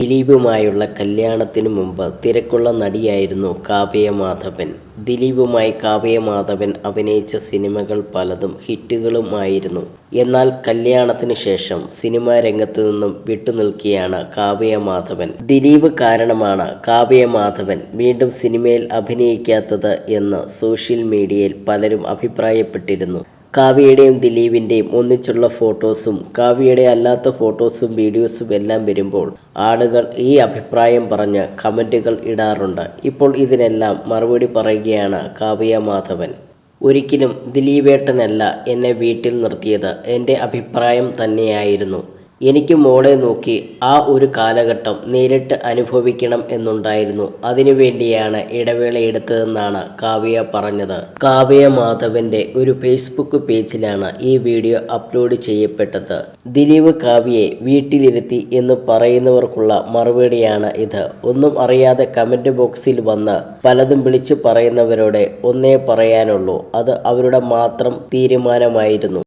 ദിലീപുമായുള്ള കല്യാണത്തിനു മുമ്പ് തിരക്കുള്ള നടിയായിരുന്നു കാവ്യ മാധവൻ ദിലീപുമായി കാവ്യ മാധവൻ അഭിനയിച്ച സിനിമകൾ പലതും ഹിറ്റുകളുമായിരുന്നു. എന്നാൽ കല്യാണത്തിന് ശേഷം സിനിമാ രംഗത്ത് നിന്നും വിട്ടുനിൽക്കുകയാണ് കാവ്യ മാധവൻ ദിലീപ് കാരണമാണ് കാവ്യ മാധവൻ വീണ്ടും സിനിമയിൽ അഭിനയിക്കാത്തത് എന്ന് സോഷ്യൽ മീഡിയയിൽ പലരും അഭിപ്രായപ്പെട്ടിരുന്നു. കാവ്യയുടെയും ദിലീപിന്റെയും ഒന്നിച്ചുള്ള ഫോട്ടോസും കാവ്യയുടെ അല്ലാത്ത ഫോട്ടോസും വീഡിയോസും എല്ലാം വരുമ്പോൾ ആളുകൾ ഈ അഭിപ്രായം പറഞ്ഞ് കമന്റുകൾ ഇടാറുണ്ട്. ഇപ്പോൾ ഇതിനെല്ലാം മറുപടി പറയുകയാണ് കാവ്യ മാധവൻ. ഒരിക്കലും ദിലീപേട്ടനല്ല എന്നെ വീട്ടിൽ നിർത്തിയത്. എന്റെ അഭിപ്രായം തന്നെയായിരുന്നു. എനിക്ക് മോളെ നോക്കി ആ ഒരു കാലഘട്ടം നേരിട്ട് അനുഭവിക്കണം എന്നുണ്ടായിരുന്നു. അതിനുവേണ്ടിയാണ് ഇടവേള എടുത്തതെന്നാണ് കാവ്യ പറഞ്ഞത്. കാവ്യ മാധവന്റെ ഒരു ഫേസ്ബുക്ക് പേജിലാണ് ഈ വീഡിയോ അപ്ലോഡ് ചെയ്യപ്പെട്ടത്. ദിലീപ് കാവ്യയെ വീട്ടിലിരുത്തി എന്ന് പറയുന്നവർക്കുള്ള മറുപടിയാണ് ഇത്. ഒന്നും അറിയാതെ കമന്റ് ബോക്സിൽ വന്ന് പലതും വിളിച്ചു പറയുന്നവരോട് ഒന്നേ പറയാനുള്ളൂ. അത് അവരുടെ മാത്രം തീരുമാനമായിരുന്നു.